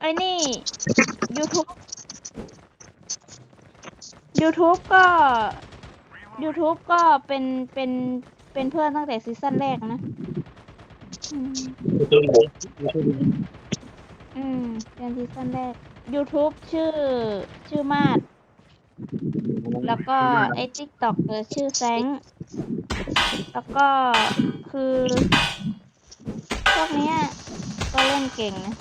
ไอ้นี่ YouTube YouTube ก็ YouTube ก็เป็นเป็นเป็นเพื่อนตั้งแต่ซีซั่นแรกนะ อืมยูทูบยูทูบอืมเป็นซีซั่นแรก YouTube ชื่อชื่อมาด แล้วก็ไอ้ TikTok เออชื่อแซง แล้วก็คือ พวกเนี้ยก็เล่นเก่งนะ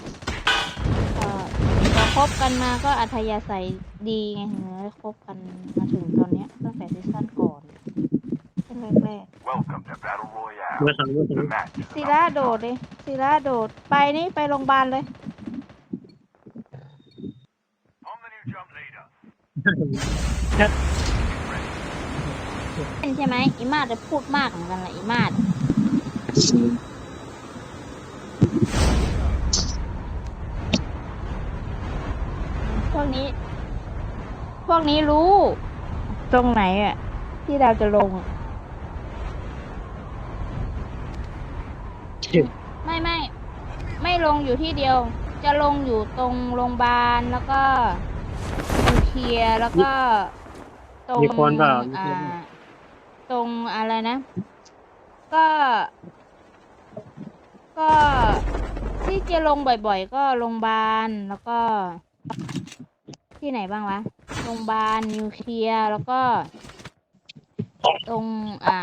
อพอคบกันมาก็อัธยาศัยดีไงถึงได้คบกันมาถึงตอนเนี้ยตั้งแต่ซีซั่นก่อนตั้งแต่แรก Welcome to Battle Royale. เมื่อสองเมื่อสอง The match is ๆศิ about ระ to โดดเลยศิระโดดไปนี่ไปโรงพยาบาลเลย I'm the new jump leader. เป็นใช่ไหมอีมาดจะพูดมากเหมือนกันแหละอีมาด พวกนี้ พวกนี้รู้ ตรงไหนอะที่เราจะลง ไม่ไม่ไม่ลงอยู่ที่เดียว จะลงอยู่ตรงโรงพยาบาลแล้วก็นิวเคลียร์แล้วก็ตรงมีคนเปล่ามีอ่าคนเปล่าตรงอะไรนะ ก็ ก็ที่จะลงบ่อยๆ ก็โรงพยาบาลแล้วก็ ที่ไหนบ้างวะ โรงพยาบาลนิวเคลียร์ แล้วก็ ตรง อ่า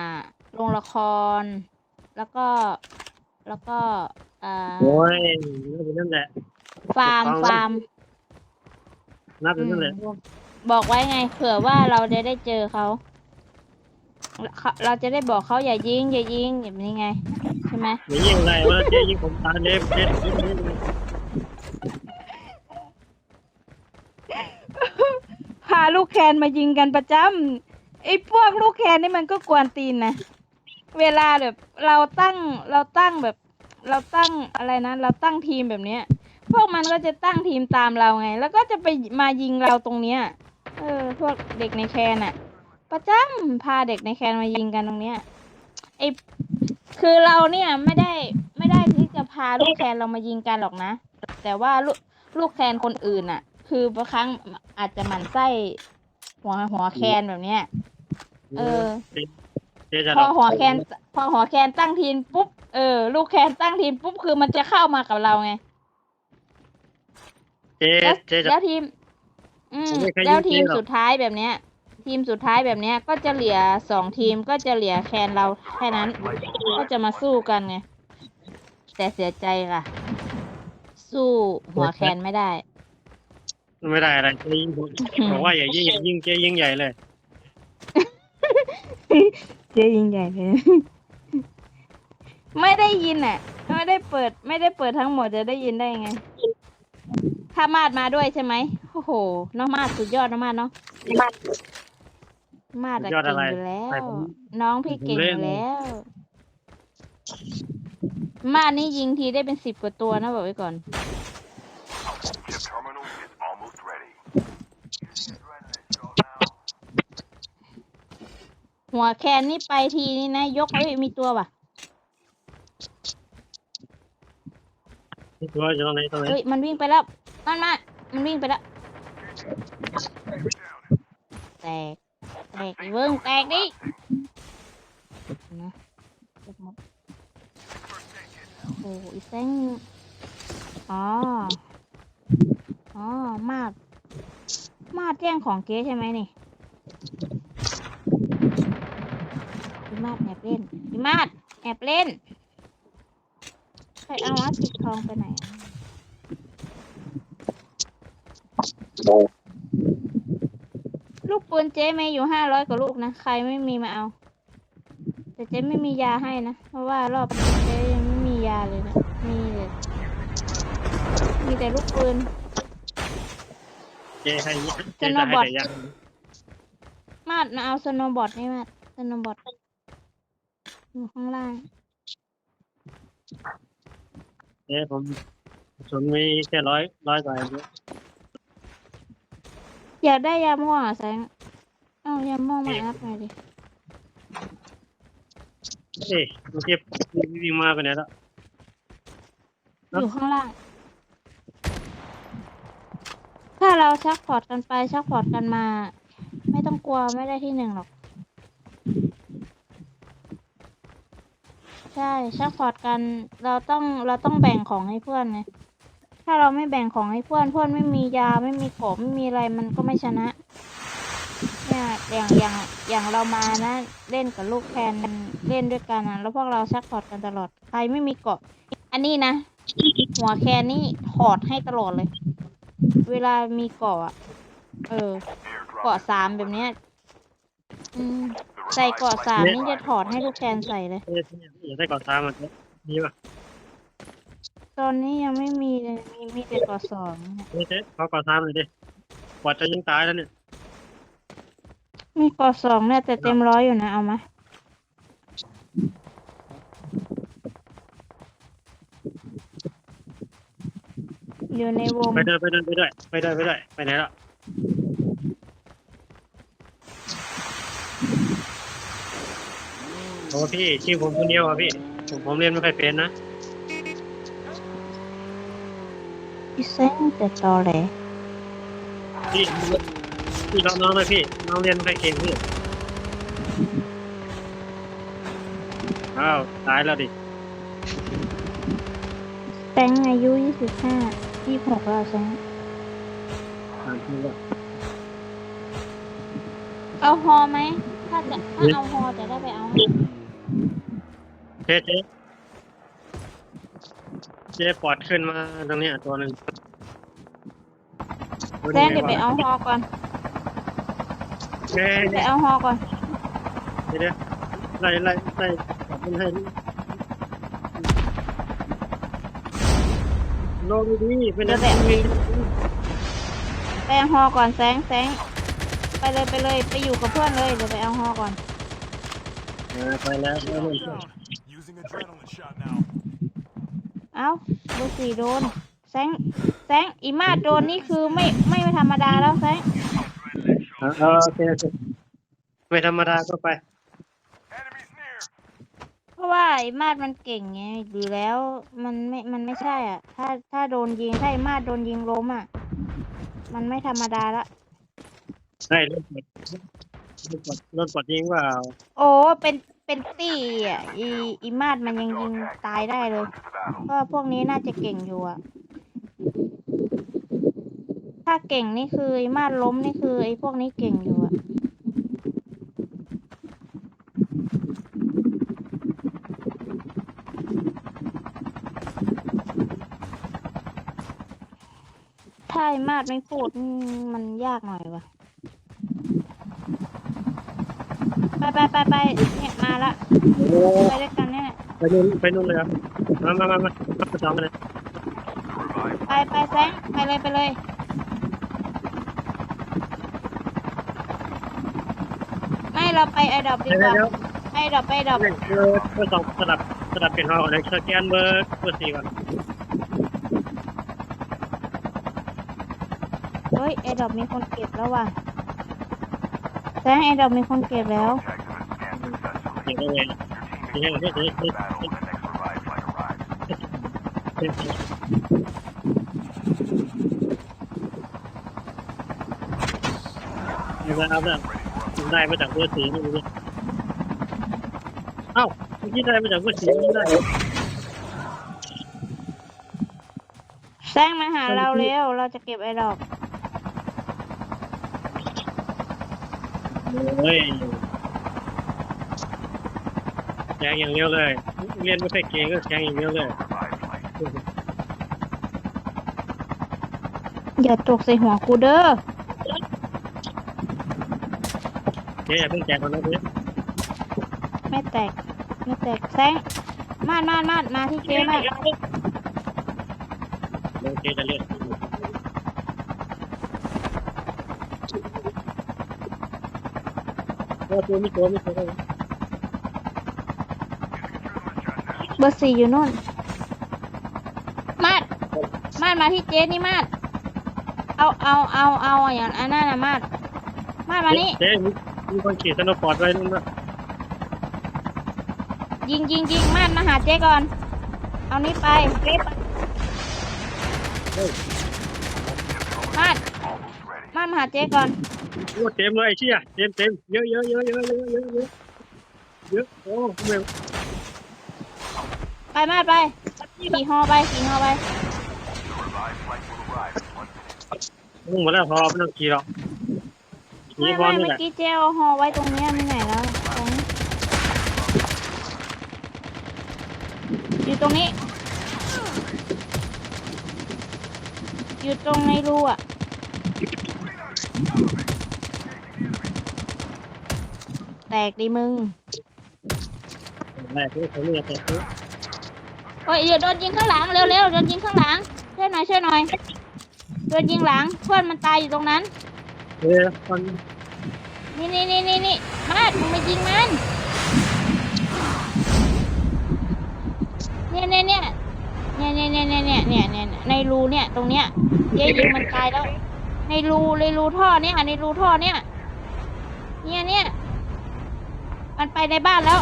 โรงละคร แล้วก็ แล้วก็ อ่า โอ้ยน่าเป็นนั่นแหละ ฟาร์มเอาไว้ฟาร์มน่าเป็นนั่นแหละอืมบอกไว้ไง เผื่อว่าเราจะได้เจอเขาเขาเราจะได้บอกเขาอย่ายิง อย่ายิงแบบนี้ไง ใช่ไหมอย่ายิงอะไรว่าเจ๊ยิงผมตายเลยเจ๊ยิงยิงยิง พาลูกแคนมายิงกันประจำไอ้พวกลูกแคนนี่มันก็กวนตีนนะ เวลาแบบเราตั้งเราตั้งแบบ เราตั้งอะไรนะ เราตั้งทีมแบบเนี้ย พวกมันก็จะตั้งทีมตามเราไง แล้วก็จะไปมายิงเราตรงเนี้ย เออ พวกเด็กในแคนอะประจำพาเด็กในแคนมายิงกันตรงเนี้ยไอคือเราเนี่ยไม่ได้ไม่ได้ที่จะพาลูกแคนเรามายิงกันหรอกนะ แต่ว่าลูกลูกแคนคนอื่นอะ คือบางครั้งอาจจะหมั่นไส้หัวหัวแคนแบบเนี้ย เออเจ๊จะพอหัวแคนพอหัวแคนตั้งทีมปุ๊บเออลูกแคนตั้งทีมปุ๊บคือมันจะเข้ามากับเราไงเจ๊แล้วเจ๊จะแล้วทีม อืมผมไม่เคยแล้วยิงทีมจริงหรอกสุดท้ายแบบเนี้ย ทีมสุดท้ายแบบเนี้ย ก็จะเหลือสองทีมก็จะเหลือแคนเราแค่นั้น ก็จะมาสู้กันไงแต่เสียใจค่ะ สู้หัวแคนไม่ได้ ไม่ได้อะไรเจ๊ยิงผมบอกว่าอย่ายิงอย่ายิงเจ๊ยิงใหญ่เลยเจ๊ยิงใหญ่เลย ไม่ได้ยินอะ ไม่ได้เปิด ไม่ได้เปิดทั้งหมดจะได้ยินได้ไง ถ้ามาดมาด้วยใช่ไหมโอ้โหน้องมาดสุดยอดน้องมาดเนาะมาดอะสุดยอดเก่อะไรงอยู่แล้วไปผมน้องพี่เก่งผมอเล่นยู่แล้ว มาดนี่ยิงทีได้เป็นสิบกว่าตัวนะบอกไว้ก่อน หัวแคนนี่ไปทีนี่นะ ยกเอ้ยมีตัวป่ะตัวอยู่ตรงไหนตรงไหนเฮ้ยมันวิ่งไปแล้วมันมามันวิ่งไปแล้วแตกแตกดิเบิ้งแตกดินะเก็บหมดโอ้อีแซงอ๋ออ๋อมาดมาดแย่งของเก๊ใช่ไหมนี่ มาดแอบเล่นอีมาดแอบเล่นใครเอาอาติดทองไปไหนอะลูกปืนเจ๊มีอยู่ห้าร้อยกว่าลูกนะ ใครไม่มีมาเอา แต่เจ๊ไม่มียาให้นะ เพราะว่ารอบนี้เจ๊ยังไม่มียาเลยนะ มีแต่มีแต่ลูกปืนเจ๊ให้เจ๊จะจะนให้บอทแต่ยัง มาดมาเอาสโนว์บอร์ดนี่มาดสโนว์บอร์ด อยู่ข้างล่างเจ๊ผมผมมีแค่ร้อยร้อยกว่าเองอยากได้ยาม่วงเหรอะแสง เอายาม่วงมาอัพหน่อยดิ เอ๊ะเมื่อกี้วิ่งมาไปไหนแล้วอยู่ข้างล่างาเราชักพอร์ตกันไปชักพอร์ตกันมา ไม่ต้องกลัวไม่ได้ที่หนึ่งหรอก ใช่ชักพอร์ตกัน เราต้องเราต้องแบ่งของให้เพื่อนไงถ้าเราไม่แบ่งของให้เพื่อนเพื่อนไม่มียาไม่มีของไม่มีอะไรมันก็ไม่ชนะเนี่ยอย่างอย่างอย่างเรามานะเล่นกับลูกแคนเล่นด้วยกันนะแล้วพวกเราชักพอร์ตกันตลอดใครไม่มีเกาะ อันนี้นะหัวแคนนี่ถอดให้ตลอดเลย เวลามีเกาะอะเออเกาะสามแบบเนี้ยอืม ใส่เกาะสามนี่จะถอดให้ลูกแคนใส่เลย เอ๊ะอย่าได้ก่อนตามมันนี่ป่ะตอนนี้ยังไม่มีเลย มีมีแต่เกาะสองเนี่ยเอ๊ะเจ๊ขอก่อนตามเลยดิกว่าจะยิงตายแล้วเนี่ยมีเกาะสองเนี่ยแต่เต็มร้อยอยู่นะเอามาอยู่ในวง ไปเดินไปเดินไปด้วยไปด้วยไปด้วยไปไหนแล้ว โอ้พี่ชื่อผมคนเดียวอะพี่ผมผมเรียนไม่ค่อยเป็นนะพี่เส้นแต่ตอแหลพี่พี่น้องน้องเลยพี่น้องเรียนไม่ค่อยเก่งพี่อ้าวตายแล้วดิแซงอายุยี่สิบห้ายี่หกแล้วแซงตามพี่แล้วเอาฮอไหม ถ้าจะถ้าเอาฮอจะได้ไปเอาให้เจ๊เจ๊เจ๊ปอดขึ้นมาตรงเนี้ยตัวหนึ่งแซงเดี๋ยวไปเอาฮอก่อนเจ๊ไปเอาฮอก่อนเดี๋ยวเดี๋ยวไล่ไล่ไล่ปอดมันให้ลงดีเป็นเดี๋ยวอะไรแบบไปเอาฮอก่อนแซงแซงไปเลยไปเลยไปอยู่กับเพื่อนเลยเดี๋ยวไปเอาฮอก่อนเออไปแล้ว เอาเบอร์สี่โดน แซง แซงอีมาดโดนนี่คือไม่ไม่ธรรมดาแล้วแซงเออเออโอเคโอเคไม่ธรรมดาก็ไป Enemies near. เพราะว่าไอ้มาดมันเก่งไงอยู่แล้วมันไม่ มันไม่ใช่อะ ถ้าถ้าโดนยิงถ้าไอ้มาดโดนยิงล้มอะ มันไม่ธรรมดาละได้รถปลดรถปลดรถปลดยิงว่า โอ้ เป็น เป็นตี้อะอีอีมาดมันยังยิงตายได้เลย ก็พวกนี้น่าจะเก่งอยู่อะ ถ้าเก่งนี่คือไอ้มาดล้มนี่คือไอ้พวกนี้เก่งอยู่อะถ้าไอ้มาดไม่พูดมมันยากหน่อยว่ะ ไปไปไปไปเนี่ยมาละไปด้วยกันเนี่ยไปนู่นไปนู่นเลยเหรอะมามามามามาไปสองกันเลยไปไปแซงไปเลยไปเลยไม่เราไปไอดอปดีกว่าไอดอปไปไอดอปเดี๋ยวเออเบอร์สองสลับสลับเป็นหอก่อนเลยสแกนเบอร์เบอร์สี่ก่อนเฮ้ยไอดอปมีคนเก็บแล้วว่ะ แซงไอดอปมีคนเก็บแล้วเดี๋ยวได้ไงเดี๋ยวเดี๋ยวเดี๋ยวเดี๋ยว Battle when the next revive flight arrives. เดี๋ยวเอาแบบได้มาจากเบอร์สี่นี่เลยเอ้าเมื่อกี้ได้มาจากเบอร์สี่ไม่ได้แซงมาหาเราเร็วเราจะเก็บไอดอป เฮ้ยแข่งอย่างเดียวเลย เรียนไม่ค่อยเก่งก็แข่งอย่างเดียวเลย Revive flight. อย่าตกใส่หัวกูเด้อเจ๊อย่าเพิ่งแจกมันนะเจ๊ไม่แตก ไม่แตกแซงมาดมาดมาดมาที่เจ๊มาดเดี๋ยวเจ๊จะเรียกโอ้ ตัวมีตัวมีตัวเบอร์สี่อยู่นู่น มาด มาดมาที่เจ๊นี่มาด เอาเอาเอาเอาอย่างอันนั้นนะมาด มาดมานี่ เจ๊มีมีคนขี่สโนว์บอร์ดไว้นู่นนะยิงยิงยิงมาดมาหาเจ๊ก่อน เอานี่ไปมาด มามาหาเจ๊ก่อน โอ้เต็มเลยไอ้เชี่ยเต็มเต็มเยอะเยอะเยอะเยอะเยอะเยอะเยอะเยอะโอ้ไม่ไปมาไปขี่ฮอไปขี่ฮอไปมุ่งมาแล้วพอไม่ต้องขี่หรอกขี่ไม่บอไม่ลนี่เมื่แหอละกี้เจ๊เอาฮอไว้ตรงเนี้ยมีไหนแล้วตรงนี้อยู่ตรงนี้ อยู่ตรงในรูอะ แตกดิมึงแรกที่เขาเนี่ยแต่เขาโอ้ยเดี๋ยวโดนยิงข้างหลังเร็วเร็วโดนยิงข้างหลังช่วยหน่อยช่วยหน่อยโดนยิงหลังเพื่อนมันตายอยู่ตรงนั้น เออตอนนี่นี่นี่นี่นี่มาดมึงมายิงมันเนี่ยเนี่ยเนี่ยเนี่ยเนี่ยเนี่ยเนี่ยเนี่ยเนี่ยเนี่ยในรูเนี่ยตรงเนี้ยเจ๊ยิงมันตายแล้ว ในรูในรูท่อเนี่ยในรูท่อเนี่ย เนี่ยเนี่ยมันไปในบ้านแล้ว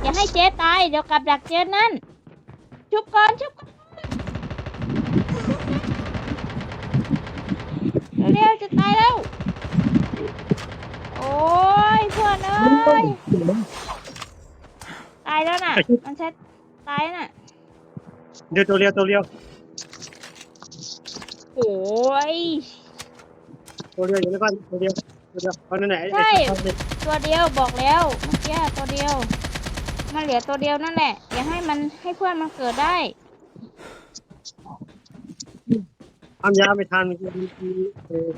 อย่าให้เจ๊ตาย เดี๋ยวกับดักเจ๊นั่น ชุบก่อนชุบก่อนเร็วๆจะตายแล้ว โอ้ยเพื่อนเอ้ย ตายแล้วน่ะ มันใช้ตายน่ะ เดี๋ยวตัวเรียวตัวเรียว โอ้ย ตัวเรียวอยู่ในบ้านตัวเรียวตัวเรียวเพราะนั่นแหละใช่ตัวเดียวบอกแล้วเมื่อกี้ตัวเดียวมันเหลือตัวเดียวนั่นแหละอย่าให้มันให้เพื่อนมันเกิดได้ทำยาไม่ทันเออ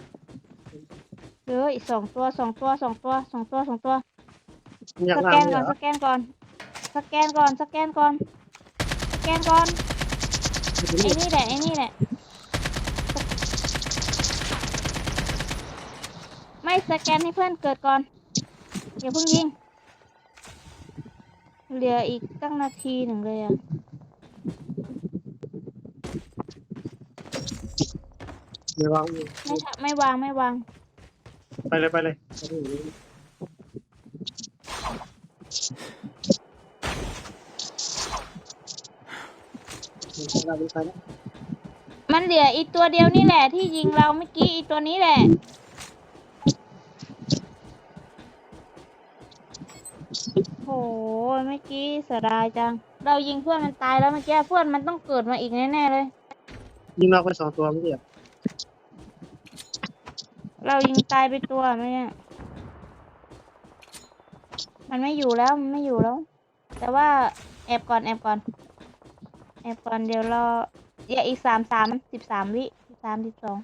เฮ้ยสองตัวสองตัวสองตัวสองตัวสองตัวอยากสล่าแกงนเนี่ก่ยอนสแกนก่อนสแกนก่อนสแกนก่อนสแกนก่อนไอ้นี่แหละไอ้นี่แหละ ไม่สแกนให้เพื่อนเกิดก่อนอย่าเพิ่งยิงเหลืออีกตั้งนาทีหนึ่งเลยอะไม่วางไม่ทำไม่วางไม่วาง ไปเลยไปเลยมันเหลืออีกตัวเดียวนี่แหละที่ยิงเราเมื่อกี้อีตัวนี้แหละ เมื่อกี้เสียดายจัง เรายิงเพื่อนมันตายแล้วเมื่อกี้เพื่อนมันต้องเกิดมาอีกแน่ๆเลย ยิงเราไปสองตัวไม่ใช่เหรอเรายิงตายไปตัวไหมเนี่ยมันไม่อยู่แล้วมันไม่อยู่แล้ว แต่ว่าแอบก่อนแอบก่อน แอบก่อนเดี๋ยวรออย่าอีกสามสามสิบสามวิสิบสามสิบสอง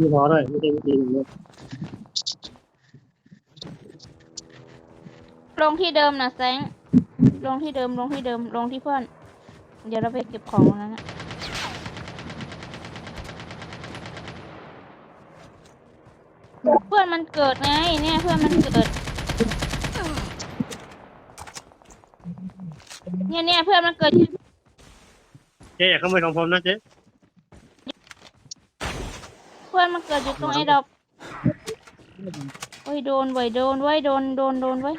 มีรอด้วยไม่ใช่ไม่ดีเลยลงที่เดิมนะแซงลงที่เดิมลงที่เดิมลงที่เพื่อน เดี๋ยวเราไปเก็บของตรงนั้นนะเพื่อนมันเกิดไงเนี่ยเพื่อนมันเกิด เนี่ยเนี่ยเพื่อนมันเกิดเจ๊อย่าขโมยของผมนะเจ๊เพื่อนมันเกิดอยู่ตรงไอ้ดอกโอ้ยโดนไว้ยโดนไว้ยโดนโดนโดนไว้ย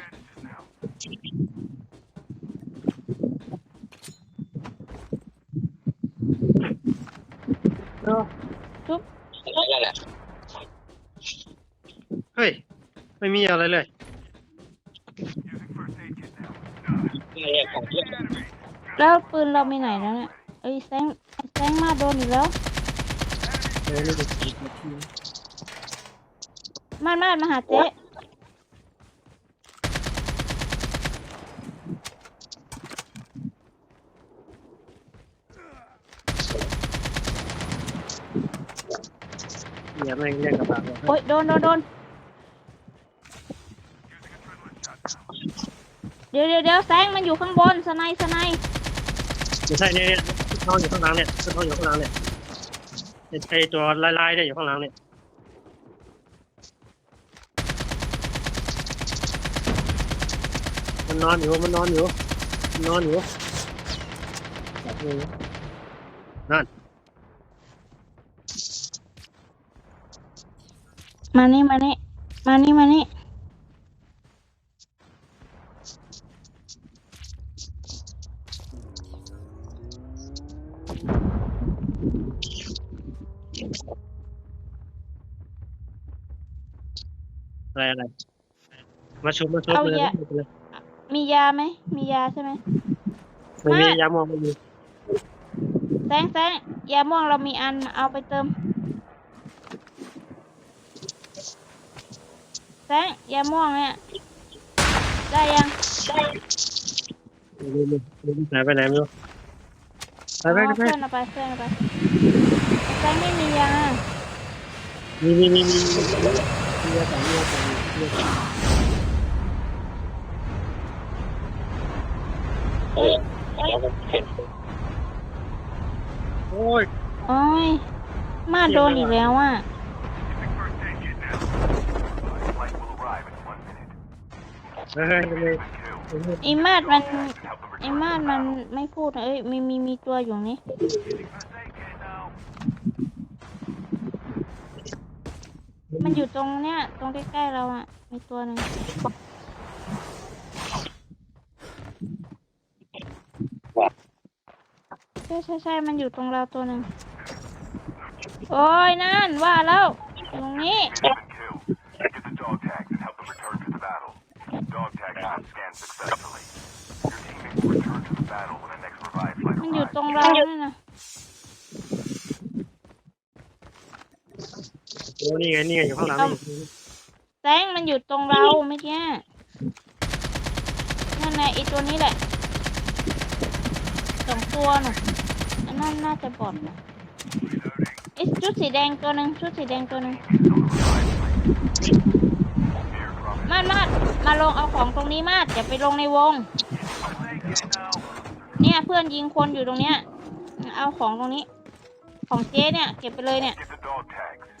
ทุบเฮ้ย ไม่มีอะไรเลยแล้วปืนเราไปไหนแล้วเนี่ยเอ้ยแซงแซงมาโดนอีกแล้ว เออนี่เป็นมาดมาดมาหาเจ๊อย่าไม่เล่นกับปากเลยโอ้ยโดนโดนโดนเดี๋ยวเดี๋ยวเดี๋ยวแซงมันอยู่ข้างบนสไนด์สไนด์ ไม่ใช่เนี่ยเนี่ยนอนอยู่ข้างหลังเนี่ยนอนอยู่ข้างหลังเนี่ย ไอตัวลายๆเนี่ยอยู่ข้างหลังเนี่ยมันนอนอยู่มันนอนอยู่มันนอนอยู่แบบนี้นั่นมานี่มานี่มานี่มานี่ อะไรอะไร มาชุบมาชุบเอาเลยยามียาไหม มียาใช่ไหม ไม่มีไม่ยามองไม่มีแซงแซงยาม่วงเรามีอันเอาไปเติมแซงยาม่วงเนี่ย ได้ยังไม่มีไม่มีหายไปไหนไม่รู้ไปอ๋อไปไปเพื่อนเอาไปเพื่อนเอาไปแซงไม่มียา มีมีมีมี มีมียาสองมียาสองมียาสองโอ้ยโอ้ยมาโดนอีกแล้วอะ เฮ้ยเฮ้ยไอ้มาดมันไอ้มาดมันไม่พูดนะเอ้ยมีมีมีตัวอยู่นี่ มันอยู่ตรงเนี้ย ตรงใกล้ๆเราอะ มีตัวหนึ่งใช่ใช่ใช่มันอยู่ตรงเราตัวหนึ่งโอ้ยนั่นว่าแล้วตรงนี้ มันอยู่ตรงเราเนี่ยนะ โอ้นี่ไงนี่ไงอยู่ข้างหลังนี่แซงมันอยู่ตรงเราเมื่อกี้นั่นไงไอตัวนี้แหละสองตัวน่ะอันนั้นน่าจะบอดนะไอชุดสีแดงตัวหนึ่งชุดสีแดงตัวหนึ่งมาดมาดมาลงเอาของตรงนี้มาดอย่าไปลงในวง เนี่ยเพื่อนยิงคนอยู่ตรงเนี้ย เอาของตรงนี้ ของเจ๊เนี่ย เก็บไปเลยเนี่ย Get the dog tags.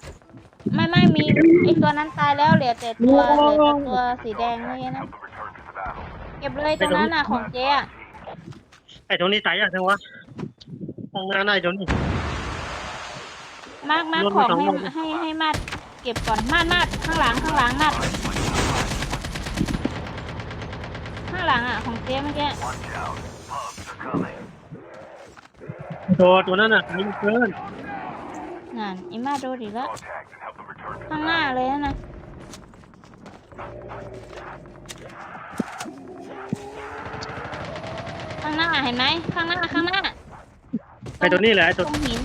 ไม่ไม่มีไอตัวนั้นตายแล้วเหลือแต่ตัวเหลือแต่ตัวสีแดงนี่นะ Help them return to the battle. เก็บเลยตรงนั้นน่ะของเจ๊อะไอ้ตรงนี้ตายยากจังวะตั้งหน้าได้ตรงนี้ มากมากรวมของสองให้รอบให้ให้มาดเก็บก่อนมาดมาดข้างหลังข้างหลังมาดข้างหลังอะของเจ๊เมื่อกี้ Watch out. Pubs are coming. ตัวตัวนั้นน่ะยิงเกินนั่นอีมาโดนอีกแล้ว ข้างหน้าเลยนะนะข้างหน้าเห็นไหมข้างหน้าข้างหน้าไอ้ตัวนี้แหละไอ้ตตัวรงหิน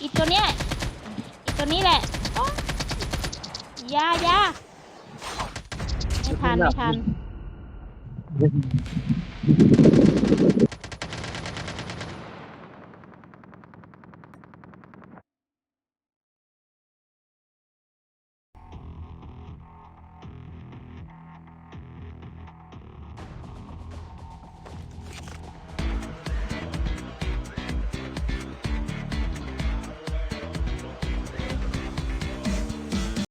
อีตัวเนี้ยอีตัวนี้แหละโอ๊ยอยาอยาไม่ทันไม่ทัน